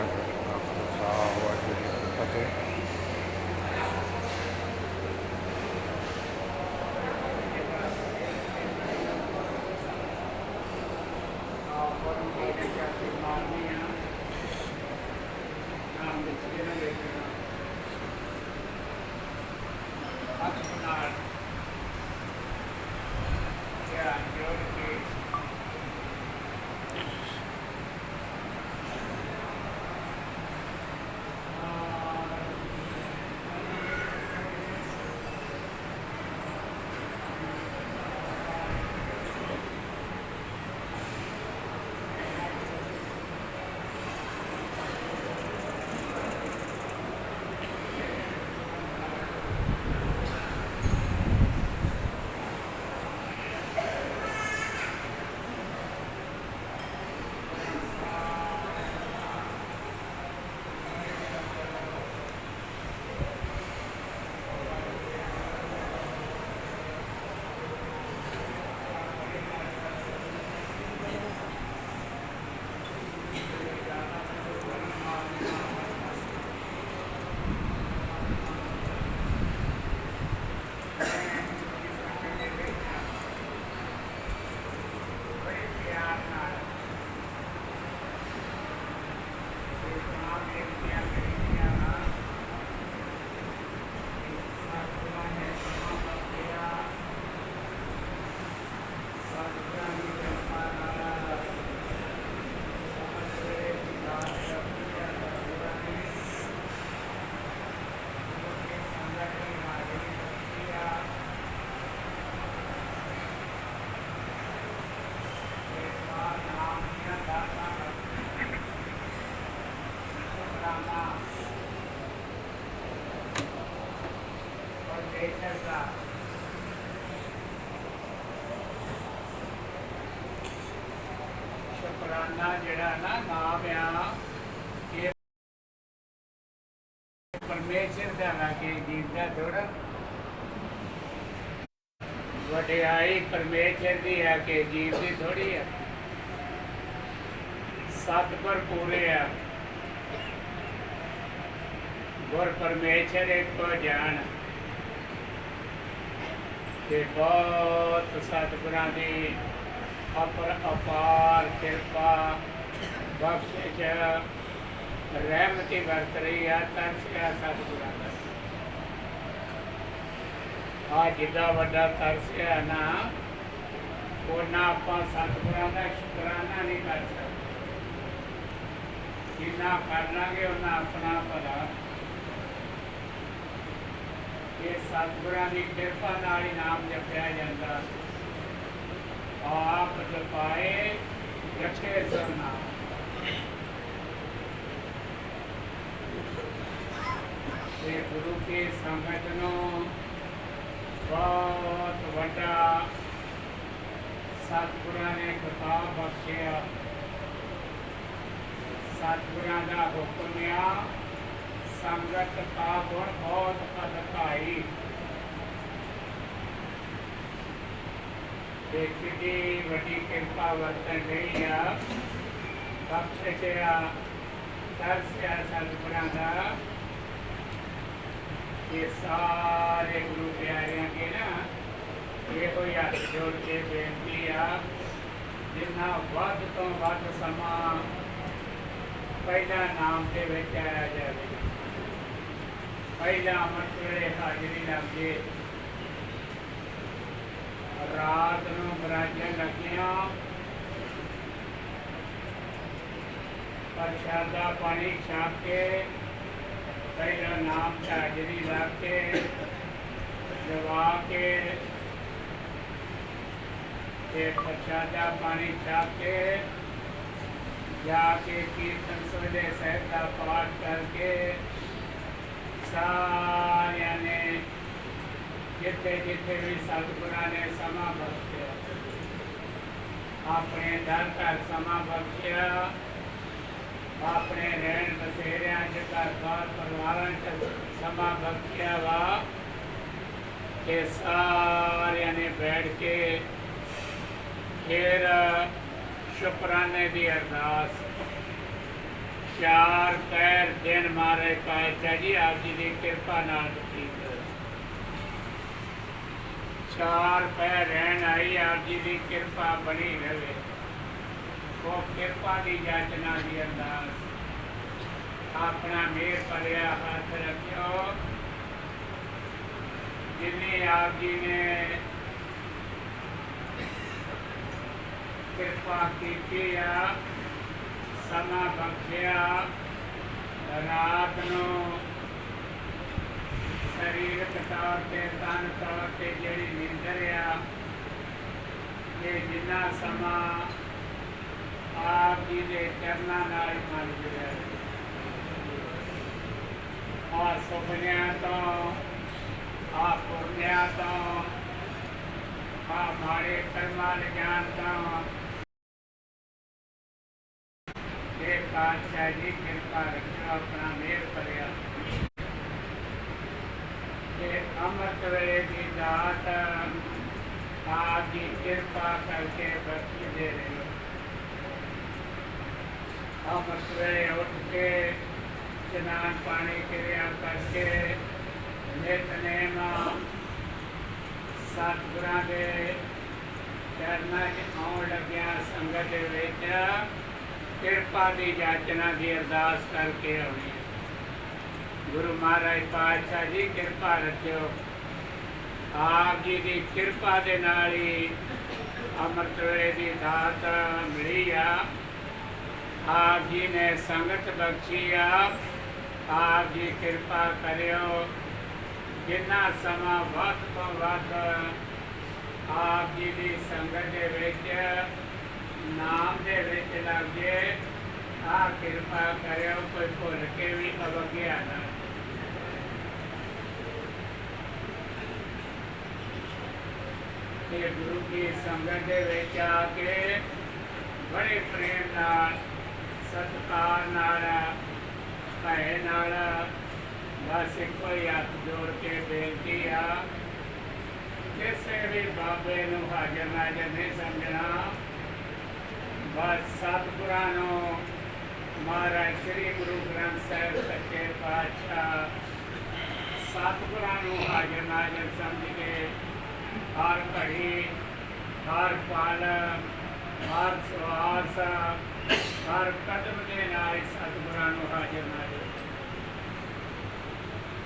ਵਾਹਿਗੁਰੂ ਜੀ ਜਿਹੜਾ ਨਾ ਨਾਮ ਆ, ਇਹ ਪਰਮੇਸ਼ਰ ਦਾ ਲਾਗੇ ਜੀਵਦਾ ਥੋੜਾ ਵਡਿਆਈ ਪਰਮੇਸ਼ਰ ਦੀ ਹੈ ਕਿ ਜੀਵ ਦੀ ਥੋੜੀ ਹੈ ਸਤਿਗੁਰ ਪੂਰੇ ਆ। ਗੁਰ ਪਰਮੇਸ਼ਰ ਇੱਕੋ ਜਾਣ। ਤੇ ਬਹੁਤ ਸਤਿਗੁਰਾਂ ਦੀ ਅਪਰ ਅਪਾਰ ਕਿਰਪਾ ਬਖਸ਼ਿਸ਼ ਰਹਿਮਤੀ ਵਰਤ ਰਹੀ ਆ ਤਰਸਿਆ ਸਤਿਗੁਰਾਂ ਦਾ ਆ ਜਿੱਦਾਂ ਵੱਡਾ ਤਰਸਿਆ ਨਾ, ਉਹਨਾਂ ਆਪਾਂ ਸਤਿਗੁਰਾਂ ਦਾ ਸ਼ੁਕਰਾਨਾ ਨਹੀਂ ਕਰ ਸਕਦੇ। ਜਿੰਨਾ ਕਰ ਲਾਂਗੇ, ਉਹਨਾਂ ਆਪਣਾ ਭਲਾ। ਇਹ ਸਤਿਗੁਰਾਂ ਦੀ ਕਿਰਪਾ ਨਾਲ ਹੀ ਨਾਮ ਜਪਿਆ ਜਾਂਦਾ। ਆਪ ਜਪਾਏ ਜਪੇ ਸਰਨਾ ਤੇ ਗੁਰੂ ਕੇ ਸੰਗਤ ਨੂੰ ਬਹੁਤ ਵੱਡਾ ਸਤਿਗੁਰਾਂ ਨੇ ਖਿਤਾਬ ਬਖਸ਼ਿਆ। ਸਤਿਗੁਰਾਂ ਦਾ ਹੁਕਮ ਆ, ਸੰਗਤ ਦਾ ਗੁਣ ਬਹੁਤ ਅਧਿਕਾਈ ਤੇ ਕਿੰਨੀ ਵੱਡੀ ਕਿਰਪਾ ਵਰਤਨ ਰਹੀ ਆ। ਬਖਸ਼ਿਆ ਤਰਸਿਆ ਸਤਿਗੁਰਾਂ ਦਾ। ਇਹ ਸਾਰੇ ਗੁਰੂ ਪਿਆਰਿਆਂ ਕੇ ਨਾ ਇਹੋ ਹੀ ਹੱਥ ਜੋੜ ਕੇ ਬੇਨਤੀ ਆ, ਜਿੰਨਾ ਵੱਧ ਤੋਂ ਵੱਧ ਸਮਾਂ ਪਹਿਲਾ ਨਾਮ ਦੇ ਵਿੱਚ ਆਇਆ ਜਾਵੇ। ਪਹਿਲਾ ਅੰਮ੍ਰਿਤ ਵੇਲੇ ਹਾਜ਼ਰੀ ਲੱਗੇ ਰਾਤ ਨੂੰ ਬਰਾਜਣ ਲੱਗੀਆਂ ਪ੍ਰਸ਼ਾਦਾ ਪਾਣੀ ਛਾਪ ਕੇ ਪਹਿਲਾ ਨਾਮ ਤੇ ਹਾਜ਼ਰੀ ਲਾ ਕੇ ਜਵਾ ਕੇ ਤੇ ਪ੍ਰਸ਼ਾਦਾ ਪਾਣੀ ਛਾਪ ਕੇ ਜਾ ਕੇ ਕੀਰਤਨ ਸਵੇਲੇ ਸਾਹਿਬ ਦਾ ਪਾਠ ਕਰਕੇ ਸਾਰਿਆਂ ਨੇ ਜਿੱਥੇ ਜਿੱਥੇ ਵੀ ਸਤਿਗੁਰਾਂ ਨੇ ਸਮਾਂ ਬਖਸ਼ਿਆ, ਆਪਣੇ ਦਰ ਘਰ ਸਮਾਂ ਬਖਸ਼ਿਆ, ਆਪਣੇ ਰਹਿਣ ਬਸੇਰਿਆਂ ਚ, ਘਰ ਬਾਰ ਪਰਿਵਾਰਾਂ ਚ ਸਮਾਂ ਬਖਸ਼ਿਆ ਵਾ, ਕਿ ਸਾਰਿਆਂ ਨੇ ਬੈਠ ਕੇ ਫਿਰ ਸ਼ੁਕਰਾਨੇ ਦੀ ਅਰਦਾਸ। ਚਾਰ ਪੈਰ ਦਿਨ ਮਾਰੇ ਪਾਤਸ਼ਾਹ ਜੀ ਆਪ ਜੀ ਦੀ ਕਿਰਪਾ ਨਾਲ ਠੀਕ ਚਾਰ ਪੈਰ ਰਹਿਣ ਆਈ ਆਪ ਜੀ ਦੀ ਕਿਰਪਾ ਬਣੀ ਰਹੇ ਉਹ ਕਿਰਪਾ ਦੀ ਜਾਚਨਾ ਦੀ ਅਰਦਾਸ ਆਪਣਾ ਮੇਰ ਭਰਿਆ ਹੱਥ ਰੱਖਿਓ ਜਿਨੇ ਆਪ ਜੀ ਨੇ ਕਿਰਪਾ ਕੀਤੀ ਆ ਸਮਾਂ ਬਖਸ਼ਿਆ ਰਾਤ ਨੂੰ ਸਰੀਰਕ ਤੌਰ ਤੇ, ਤਨ ਤੌਰ ਤੇ ਜਿਹੜੀ ਨਿੰਦਰ ਇਹ ਜਿੰਨਾ ਸਮਾਂ ਆਪ ਜੀ ਦੇ ਚਰਨਾਂ ਨਾਲ ਮਨ ਜੁੜਿਆ ਆ ਸੁਪਨਿਆਂ ਤੋਂ ਆ ਪੁਰਨਿਆਂ ਤੋਂ ਆ ਮਾੜੇ ਕਰਮਾਂ ਲਿਜਾਣ ਤੋਂ। ਇਹ ਪਾਤਸ਼ਾਹ ਜੀ ਕਿਰਪਾ ਰੱਖਿਓ, ਆਪਣਾ ਮਿਹਰ ਕਰਿਆ ਤੇ ਅੰਮ੍ਰਿਤ ਵੇਲੇ ਦੀ ਦਾਤ ਆਪ ਦੀ ਕਿਰਪਾ ਕਰਕੇ ਬਖਸ਼ ਦੇ ਰਹੇ ਹੋ। ਅੰਮ੍ਰਿਤ ਵੇਲੇ ਉੱਠ ਕੇ ਇਸ਼ਨਾਨ ਪਾਣੀ ਕਿਰਿਆ ਕਰਕੇ ਨਿਤਨੇਮ ਸਤਿਗੁਰਾਂ ਦੇ ਚਰਨਾਂ 'ਚ ਆਉਣ ਲੱਗਿਆ ਸੰਗਤ ਦੇ ਵਿੱਚ, ਕਿਰਪਾ ਦੀ ਜਾਚਨਾ ਦੀ ਅਰਦਾਸ ਕਰਕੇ ਆਉਣੀ ਗੁਰੂ ਮਹਾਰਾਜ ਪਾਤਸ਼ਾਹ ਜੀ, ਕਿਰਪਾ ਰੱਖਿਓ। ਆਪ ਜੀ ਦੀ ਕਿਰਪਾ ਦੇ ਨਾਲ ਹੀ ਅੰਮ੍ਰਿਤ ਵੇਲੇ ਦੀ ਦਾਤ ਮਿਲੀ ਆ। ਆਪ ਜੀ ਨੇ ਸੰਗਤ ਬਖਸ਼ੀ ਆ। ਆਪ ਜੀ ਕਿਰਪਾ ਕਰਿਓ। ਜਿੰਨਾ ਸਮਾਂ ਵੱਧ ਤੋਂ ਵੱਧ ਆਪ ਜੀ ਦੀ ਸੰਗਤ ਦੇ ਵਿੱਚ, ਨਾਮ ਦੇ ਵਿੱਚ ਲੱਗੇ ਆ ਕਿਰਪਾ ਕਰਿਓ, ਕੋਈ ਭੁੱਲ ਕੇ ਵੀ ਅਵਗਿਆ ਨਾ ਇਹ ਗੁਰੂ ਕੀ ਸੰਗਤ ਦੇ ਵਿੱਚ ਆ ਕੇ ਬੜੇ ਪ੍ਰੇਮ ਨਾਲ, ਸਤਿਕਾਰ ਨਾਲ, ਭੈ ਨਾਲ ਬਸ ਇੱਕੋ ਹੱਥ ਜੋੜ ਕੇ ਬੇਨਤੀ ਆ। ਕਿਸੇ ਵੀ ਬਾਬੇ ਨੂੰ ਹਾਜ਼ਰ ਨਾਜ਼ਰ ਨਹੀਂ ਸਮਝਣਾ। ਬਸ ਸਤਿਗੁਰਾਂ ਨੂੰ ਮਹਾਰਾਜ ਸ੍ਰੀ ਗੁਰੂ ਗ੍ਰੰਥ ਸਾਹਿਬ ਸੱਚੇ ਪਾਤਸ਼ਾਹ, ਸਤਿਗੁਰਾਂ ਨੂੰ ਹਾਜ਼ਰ ਨਾਜ਼ਰ ਸਮਝ ਕੇ ਹਰ ਘੜੀ, ਹਰ ਪਲ ਹਰ ਸਵਾਸ ਹਰ ਕਦਮ ਦੇ ਨਾਲ ਸਤਿਗੁਰਾਂ ਨੂੰ ਹਾਜ਼ਰ ਨਾਜ਼ਰ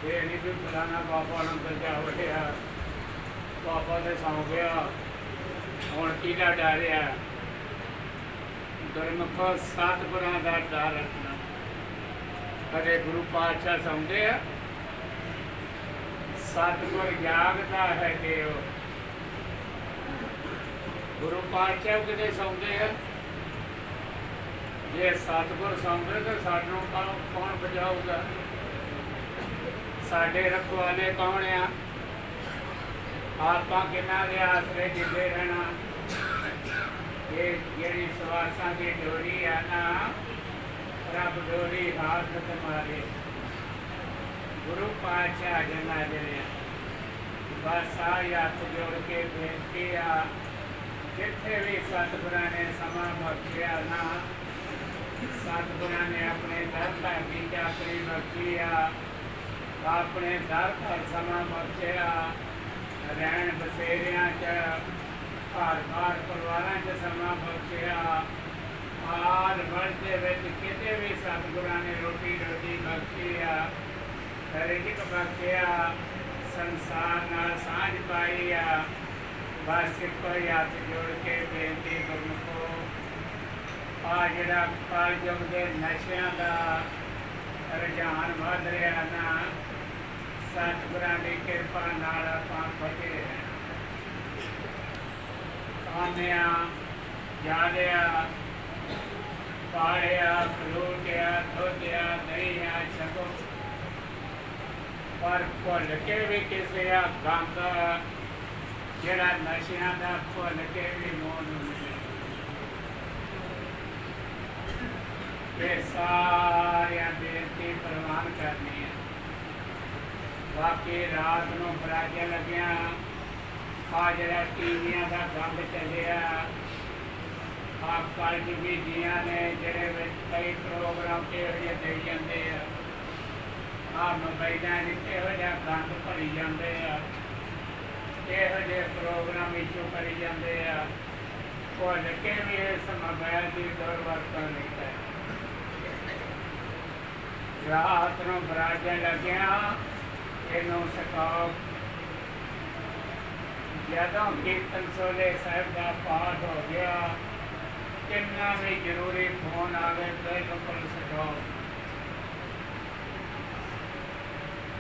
ਇਹ ਨਹੀਂ ਵੀ ਫਲਾਣਾ ਬਾਬਾ ਨੂੰ ਦਰਜਾ ਹੋਇਆ ਬਾਬਾ ਦੇ ਸੌਂ ਗਿਆ। ਹੁਣ ਕਿਹਦਾ ਡਰ ਗੁਰਮੁਖੋ ਸਤਿਗੁਰਾਂ ਦਾ ਡਰ ਰੱਖਣਾ। ਕਦੇ ਗੁਰੂ ਪਾਤਸ਼ਾਹ ਸਮਝੇ ਆ? ਸਤਿਗੁਰ ਜਾਗਦਾ ਹੈ ਦੇਵ। ਗੁਰੂ ਪਾਤਸ਼ਾਹ ਕਿਤੇ ਸੌਂਦੇ ਆ? ਜੇ ਸਤਿਗੁਰ ਸੌਂਦੇ ਤਾਂ ਸਾਨੂੰ ਕੌਣ ਕੌਣ ਸਾਡੇ ਰਖਵਾਲੇ ਕੌਣ ਆ? ਆਪਾਂ ਕਿੰਨਾ ਦੇ ਆਸਰੇ ਜਿੱਦੇ ਰਹਿਣਾ? ਇਹ ਜਿਹੜੀ ਸਵਾਸਾਂ ਦੀ ਡੋਰੀ ਆ ਨਾ, ਰੱਬ ਡੋਰੀ ਹੱਥ ਤੇ ਮਾਰੇ। ਗੁਰੂ ਪਾਤਸ਼ਾਹ ਜਨਾ ਜਿਹੜੇ ਬਸ ਆ ਹੱਥ ਜੋੜ ਕੇ ਬੇਨਤੀ ਆ ਜਿੱਥੇ ਵੀ ਸਤਿਗੁਰਾਂ ਨੇ ਸਮਾਂ ਬਖਸ਼ਿਆ ਨਾ, ਸਤਿਗੁਰਾਂ ਨੇ ਆਪਣੇ ਦਰ ਦਾ ਦੀ ਚਾਕਰੀ ਬਖਸ਼ੀ ਆ, ਆਪਣੇ ਦਰ ਦਾ ਸਮਾਂ ਬਖਸ਼ਿਆ, ਰਹਿਣ ਬਸੇਰਿਆਂ ਚ, ਘਰ ਘਰ ਪਰਿਵਾਰਾਂ ਚ ਸਮਾਂ ਬਖਸ਼ਿਆ ਆਲ ਵਰਡ ਦੇ ਵਿੱਚ ਕਿਤੇ ਵੀ ਸਤਿਗੁਰਾਂ ਨੇ ਰੋਟੀ ਰੋਟੀ ਬਖਸ਼ੀ ਆ ਰਿਜਕ ਬਖਸ਼ਿਆ, ਸੰਸਾਰ ਨਾਲ ਸਾਂਝ ਪਾਈ ਆ ਬਸ ਇੱਕੋ ਹੀ ਹੱਥ ਜੋੜ ਕੇ ਬੇਨਤੀ ਗੁਰਮੁਖੋ ਆ ਜਿਹੜਾ ਕਾਲਜੁਗ ਦੇ ਨਸ਼ਿਆਂ ਦਾ ਰੁਝਾਨ ਵੱਧ ਰਿਹਾ ਨਾ ਸਤਿਗੁਰਾਂ ਦੀ ਕਿਰਪਾ ਨਾਲ ਆਪਾਂ ਬਚੇ ਖਾਣਿਆ ਜਾਲਿਆ ਪਾਲਿਆ ਫਰੂਟਿਆ ਧੋਤਿਆ ਦਹੀਂਆ ਛਕੋ ਪਰ ਭੁੱਲ ਕੇ ਵੀ ਕਿਸੇ ਆ ਗੰਦ ਜਿਹੜਾ ਨਸ਼ਿਆਂ ਦਾ ਭੁੱਲ ਕੇ ਵੀ ਮੋਹ ਨੂੰ ਮਿਲੇ ਇਹ ਸਾਰਿਆਂ ਬੇਨਤੀ ਪ੍ਰਵਾਨ ਕਰਨੀ ਹੈ ਬਾਕੀ ਰਾਤ ਨੂੰ ਬਰਾਜਾ ਲੱਗਿਆ। ਆ ਜਿਹੜਾ ਟੀਵੀਆਂ ਦਾ ਗੰਦ ਚੱਲਿਆ। ਆ ਕਲਯੁਗੀ ਜੀਆਂ ਨੇ, ਜਿਹੜੇ ਵਿੱਚ ਕਈ ਪ੍ਰੋਗਰਾਮ ਕਿਹੋ ਜਿਹੇ ਦੇਈ ਜਾਂਦੇ ਆ। ਆ ਮੋਬਾਈਲਾਂ ਵਿੱਚ ਇਹੋ ਜਿਹਾ ਗੰਦ ਭਰੀ ਜਾਂਦੇ ਆ। ਇਹੋ ਜਿਹੇ ਪ੍ਰੋਗਰਾਮ ਇਸ਼ੂ ਕਰੀ ਜਾਂਦੇ ਆ। ਭੁੱਲ ਕੇ ਵੀ ਇਸ ਮੋਬਾਈਲ ਦੀ ਦੁਰਵਰਤੋਂ ਨਹੀਂ ਹੈ ਰਾਤ ਨੂੰ ਬਰਾਜਾ ਲੱਗਿਆ, ਇਹਨੂੰ ਸਕਾਓ ਜਦੋਂ ਕੀਰਤਨ ਸੋਲੇ ਸਾਹਿਬ ਦਾ ਪਾਠ ਹੋ ਗਿਆ, ਕਿੰਨਾ ਵੀ ਜ਼ਰੂਰੀ ਫੋਨ ਆਵੇ, ਬਿਲਕੁਲ ਸਕਾਓ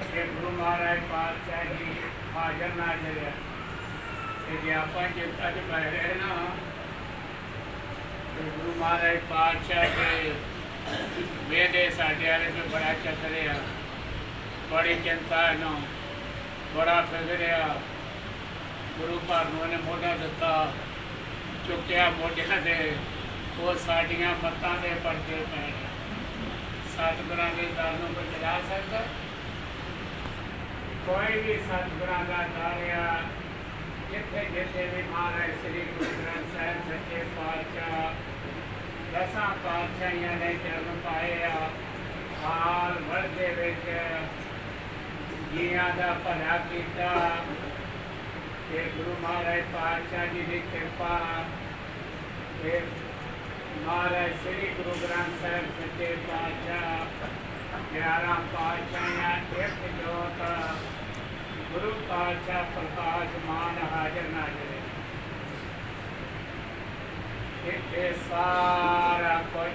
ਇਹ ਗੁਰੂ ਮਹਾਰਾਜ ਪਾਤਸ਼ਾਹ ਜੀ ਹਾਜ਼ਰ ਨਾਜ਼ਰ ਹੈ ਤੇ ਜੇ ਆਪਾਂ ਚਿੰਤਾ ਚ ਪੈ ਰਹੇ ਨਾ, ਤੇ ਗੁਰੂ ਮਹਾਰਾਜ ਪਾਤਸ਼ਾਹ ਦੇ ਵੇਦੇ ਸਾਡੇ ਵਾਲੇ ਤੇ ਬੜਾ ਚੱਕਰਿਆ ਬੜੀ ਚਿੰਤਾ ਨੂੰ, ਬੜਾ ਫਿਕਰਿਆ ਗੁਰੂ ਘਰ ਨੂੰ ਨੇ ਮੋਢਾ ਦਿੱਤਾ, ਚੁੱਕਿਆ ਮੋਢਿਆਂ ਦੇ ਉਹ ਸਾਡੀਆਂ ਮੱਤਾਂ ਦੇ ਪਰਦੇ ਪੈ ਸਤਿਗੁਰਾਂ ਦੇ ਦਰ ਨੂੰ ਕੋਈ ਚਲਾ ਸਕਦਾ? ਕੋਈ ਵੀ ਸਤਿਗੁਰਾਂ ਦਾ ਦਾਰਿਆ ਜਿੱਥੇ ਜਿੱਥੇ ਵੀ ਮਹਾਰਾਜ ਸ੍ਰੀ ਗੁਰੂ ਗ੍ਰੰਥ ਸਾਹਿਬ ਸੱਚੇ ਪਾਤਸ਼ਾਹ, ਦਸਾਂ ਪਾਤਸ਼ਾਹੀਆਂ ਨੇ ਜਨਮ ਪਾਏ ਆ ਹਾਲ ਵਰਦੇ ਵਿੱਚ ਜੀਆਂ ਦਾ ਭਲਾ ਕੀਤਾ। ਤੇ ਗੁਰੂ ਮਹਾਰਾਜ ਪਾਤਸ਼ਾਹ ਜੀ ਦੀ ਕਿਰਪਾ ਤੇ ਮਹਾਰਾਜ ਸ੍ਰੀ ਗੁਰੂ ਗ੍ਰੰਥ ਸਾਹਿਬ ਸੱਚੇ ਪਾਤਸ਼ਾਹ ਗਿਆਰਾਂ ਪਾਤਸ਼ਾਹੀਆਂ ਇੱਕ ਜੋਤ ਗੁਰੂ ਪਾਤਸ਼ਾਹ ਪ੍ਰਕਾਸ਼ ਮਾਨ ਹਾਜ਼ਰ ਨਾਜ਼ਰ ਇੱਥੇ ਸਾਰਾ ਕੁਝ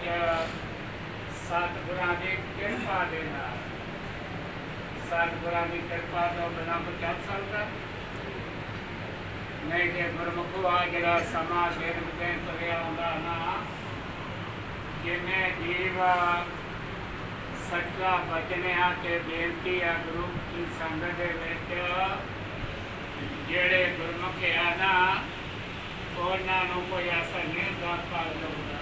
ਸਤਿਗੁਰਾਂ ਦੀ ਕਿਰਪਾ ਦੇ ਨਾਲ ਸਤਿਗੁਰਾਂ ਦੀ ਕਿਰਪਾ ਤੋਂ ਬਿਨਾਂ ਕੋਈ ਚੱਲ ਸਕਦਾ ਨਹੀਂ ਤੇ ਗੁਰਮੁਖ ਆ ਜਿਹੜਾ ਸਮਾਂ ਸਿਰ ਦੇ ਤੁਰਿਆ ਆਉਂਦਾ ਨਾ ਜਿਨੇ ਜੀਵ ਸੱਚਾ ਬਚਨਿਆ ਤੇ ਬੇਨਤੀ ਆ ਗੁਰੂ ਕੀ ਸੰਗਤ ਦੇ ਵਿੱਚ ਜਿਹੜੇ ਗੁਰਮੁਖ ਆ ਨਾ, ਉਹਨਾਂ ਨੂੰ ਕੋਈ ਅਸਰ ਨਹੀਂ ਹੁੰਦਾ, ਪਾਲ ਜਾਊਗਾ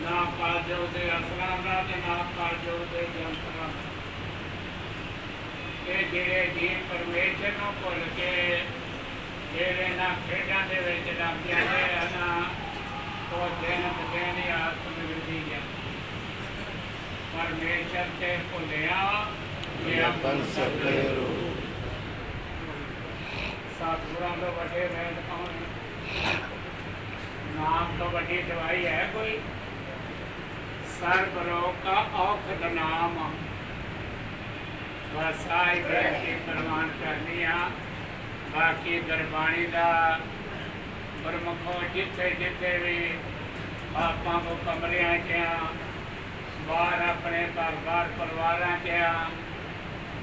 ਨਾ ਪਾਲ ਜਾਊਦੇ ਅਸਰਾਂ ਦਾ ਤੇ ਨਾ ਪਾਲ ਜਾਊਦੇ ਜੰਤਰਾਂ ਦਾ। ਇਹ ਜਿਹੜੇ ਜੀ ਪਰਮੇਸ਼ਰ ਨੂੰ ਭੁੱਲ ਕੇ ਜਿਹੜੇ ਨਾ ਖੇਡਾਂ ਦੇ ਵਿੱਚ ਲੱਗ ਜਾਂਦੇ ਆ ਨਾ, ਉਹ ਦਿਨ ਦਿਨ ਹੀ ਆਤਮ ਵਿਰਦੀ ਹੈ ਪਰਮੇਸ਼ਰ ਤੇ ਭੁੱਲਿਆ ਇਹ ਆਪਨ ਸਭੇ ਸਤਿਗੁਰਾਂ ਤੋਂ ਵੱਡੇ ਵੈਦ ਕੌਣ? ਨਾਮ ਤੋਂ ਵੱਡੀ ਦਵਾਈ ਹੈ ਕੋਈ? ਸਰਬ ਰੋਗ ਕਾ ਔਖਦ ਨਾਮ। ਬਸ ਆਈ ਬੇਨਤੀ ਪ੍ਰਮਾਣ ਕਰਨੀ ਆ। ਬਾਕੀ ਗੁਰਬਾਣੀ ਦਾ ਗੁਰਮੁਖੋ ਜਿੱਥੇ ਜਿੱਥੇ ਵੀ ਆਪਾਂ ਕੋ ਕਮਰਿਆਂ ਚ ਆ ਬਾਹਰ ਆਪਣੇ ਘਰ ਬਾਹਰ ਪਰਿਵਾਰਾਂ ਚ ਆ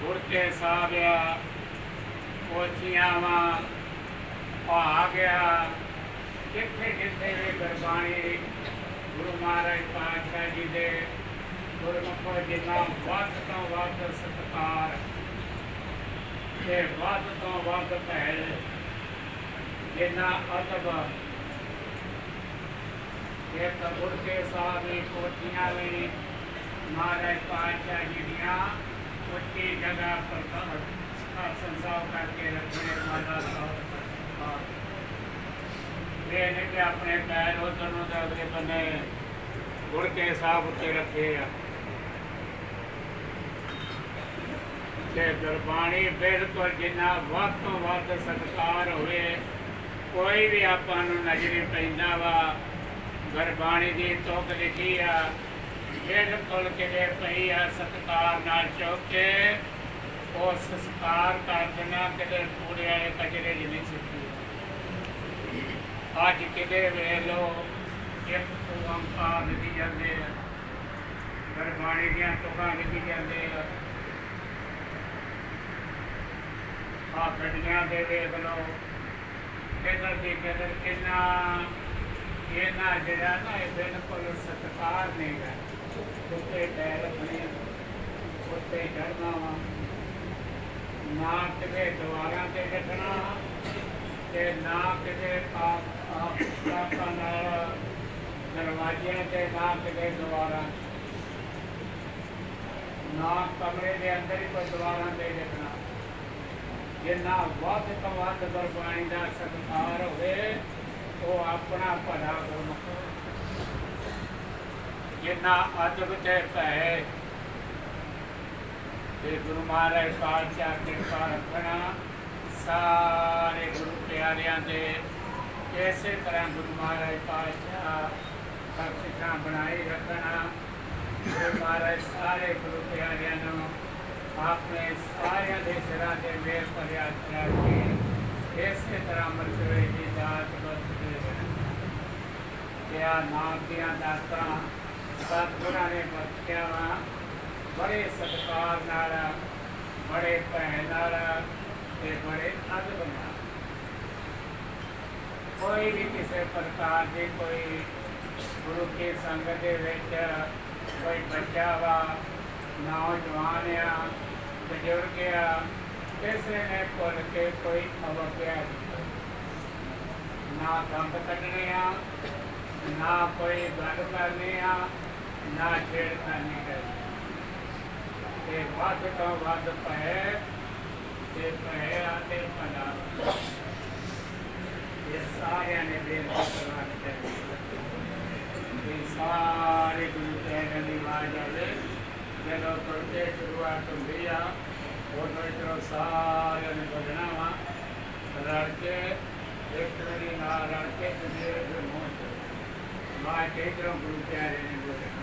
ਗੁਰਕੇ ਸਾਹਿਬ ਆ ਕੋਚੀਆਂ ਵਾ ਆ ਗਿਆ। ਜਿੱਥੇ ਜਿੱਥੇ ਵੀ ਗੁਰਬਾਣੀ ਗੁਰੂ ਮਹਾਰਾਜ ਪਾਤਸ਼ਾਹ ਜੀ ਦੇ ਗੁਰਮੁਖੋ ਜਿੰਨਾ ਵੱਧ ਤੋਂ ਵੱਧ ਸਤਿਕਾਰ ਤੇ ਵੱਧ ਤੋਂ ਵੱਧ ਭੈਣ ਜਿੰਨਾ ਅਦਬ ਇਹ ਕਬੂਰ ਕੇ ਸਾਹਮਣੇ ਕੋਠੀਆਂ ਵੀ ਮਹਾਰਾਜ ਪਾਤਸ਼ਾਹ ਜੀ ਦੀਆਂ ਉੱਚੀ ਜਗ੍ਹਾ ਪਰ ਸੰਸਾਰ ਕਰਕੇ ਰੱਖੇ ਮਾਤਾ ਸਾਹਿਬ ਇਹ ਨੇ ਕਿ ਆਪਣੇ ਪੈਰ ਉਧਰ ਨੂੰ ਤੇ ਅਗਲੇ ਬੰਨੇ ਗੁੜ ਕੇ ਸਾਹਿਬ ਉੱਤੇ ਰੱਖੇ ਆ। ਤੇ ਗੁਰਬਾਣੀ ਬਿਲਕੁਲ ਜਿੰਨਾ ਵੱਧ ਤੋਂ ਵੱਧ ਸਤਿਕਾਰ ਹੋਵੇ, ਕੋਈ ਵੀ ਆਪਾਂ ਨੂੰ ਨਜ਼ਰੇ ਪੈਂਦਾ ਵਾ, ਗੁਰਬਾਣੀ ਦੀ ਤੁਕ ਲਿਖੀ ਆ ਬਿਲਕੁਲ ਕਿਤੇ ਪਈ ਆ, ਸਤਿਕਾਰ ਨਾਲ ਚੁੱਕ ਕੇ ਉਹ ਸੰਸਕਾਰ ਕਰ ਦੇਣਾ, ਕਿਤੇ ਕੂੜੇ ਵਾਲੇ ਕਚਰੇ ਜਿਹੀ ਸਿੱਟੀ। ਅੱਜ ਕਿਤੇ ਵੇਲੋ ਇੱਕ ਓੰਕਾਰ ਲਿਖੀ ਜਾਂਦੇ ਆ। ਗੁਰਬਾਣੀ ਦੀਆਂ ਤੁਕਾਂ ਲਿਖੀ ਜਾਂਦੇ ਆ। ਆ ਗੱਡੀਆਂ ਦੇ ਵੇਖ ਲਓ ਇਹਦਾ ਦੀ ਕਦਰ ਕਿੰਨਾ, ਇਹਨਾਂ ਜਿਹੜਾ ਨਾ ਇਹ ਬਿਲਕੁਲ ਸਤਿਕਾਰ ਨਹੀਂ ਹੈ। ਉੱਤੇ ਪੈਰ ਰੱਖਣੇ ਉੱਤੇ ਚੜਨਾ ਵਾ। ਨਾ ਕਿਤੇ ਦੁਆਰਾਂ ਤੇ ਰੱਖਣਾ ਤੇ ਨਾ ਕਿਤੇ ਆਪਾ ਨਾਲ ਦਰਵਾਜ਼ਿਆਂ ਤੇ ਨਾ ਕਿਤੇ ਦੁਆਰਾਂ। ਨਾ ਕਮਰੇ ਦੇ ਅੰਦਰ ਹੀ ਕੋਈ ਦੁਆਰਾਂ ਤੇ ਰੱਖਣਾ ਜਿੰਨਾ ਵੱਧ ਤੋਂ ਵੱਧ ਗੁਰਬਾਣੀ ਦਾ ਸਤਿਕਾਰ ਹੋਵੇ, ਉਹ ਆਪਣਾ ਭਲਾ ਗੁਰਮੁਖ ਜਿਨ੍ਹਾਂ ਅਦਬ ਤੇ ਪਏ। ਤੇ ਗੁਰੂ ਮਹਾਰਾਜ ਪਾਤਸ਼ਾਹ ਕਿਰਪਾ ਰੱਖਣਾ ਸਾਰੇ ਗੁਰੂ ਪਿਆਰਿਆਂ ਦੇ ਇਸੇ ਤਰ੍ਹਾਂ ਗੁਰੂ ਮਹਾਰਾਜ ਪਾਤਸ਼ਾਹ ਬਖਸ਼ਿਸ਼ਾਂ ਬਣਾਈ ਰੱਖਣਾ। ਗੁਰੂ ਮਹਾਰਾਜ ਸਾਰੇ ਗੁਰੂ ਪਿਆਰਿਆਂ ਨੂੰ ਆਪਣੇ ਸਾਰਿਆਂ ਦੇ ਸਿਰਾਂ ਤੇ ਮੇਰ ਭਰਿਆ ਰੱਖ ਕੇ ਇਸੇ ਤਰ੍ਹਾਂ ਮਰਤਬੇ ਦੀ ਦਾਤ ਬਖਸ਼ਦੇ ਰਹਿਣ। ਕਿਆ ਨਾਮ ਦੀਆਂ ਦਾਤਾਂ ਸਤਿਗੁਰਾਂ ਨੇ ਬਖਸ਼ਿਆ ਵਾ ਬੜੇ ਸਤਿਕਾਰ ਨਾਲ ਬੜੇ ਭੈਣ ਨਾਲ ਤੇ ਬੜੇ ਅਦਬ ਨਾਲ ਕੋਈ ਵੀ ਕਿਸੇ ਪ੍ਰਕਾਰ ਦੀ ਕੋਈ ਗੁਰੂ ਕੀ ਸੰਗਤ ਦੇ ਵਿੱਚ ਕੋਈ ਬੱਚਾ ਵਾ ਨੌਜਵਾਨ ਆ ਬਜ਼ੁਰਗ ਆ ਕਿਸੇ ਨੇ ਭੁੱਲ ਕੇ ਕੋਈ ਅਵਗਿਆ ਨਹੀਂ ਨਾ ਦੰਦ ਕੱਢਣੇ ਆ ਨਾ ਕੋਈ ਗੱਲ ਕਰਨੀ ਆ ਨਾ ਛੇੜ ਕਰਨੀ ਕਰਨੀ ਤੇ ਵੱਧ ਤੋਂ ਵੱਧ ਪਏ ਤੇ ਪਏ ਆ ਤੇ ਭਲਾ। ਇਹ ਸਾਰਿਆਂ ਨੇ ਬੇਨਤੀ ਕਰਵਾਉਣੀ ਚਾਹੀਦੀ ਇਹ ਸਾਰੇ ਗੁਰੂ ਪਿਆਰਿਆਂ ਦੀ ਆਵਾਜ਼ ਆਵੇ। ਜਦੋਂ ਤੁਰਦੇ ਸ਼ੁਰੂਆਤ ਹੁੰਦੀ ਆ, ਉਦੋਂ ਇਧਰੋਂ ਸਾਰਿਆਂ ਨੇ ਬੋਲਣਾ ਵਾ। ਰਲ ਕੇ, ਇੱਕ ਵਾਰੀ ਨਾਲ ਰਲ ਕੇ ਤੇ ਦੇ ਮੂੰਹ ਤੇ। ਮਾਂ ਕੇ ਇਧਰੋਂ ਗੁਰੂ ਪਿਆਰੇ ਨੇ ਬੋਲਣਾ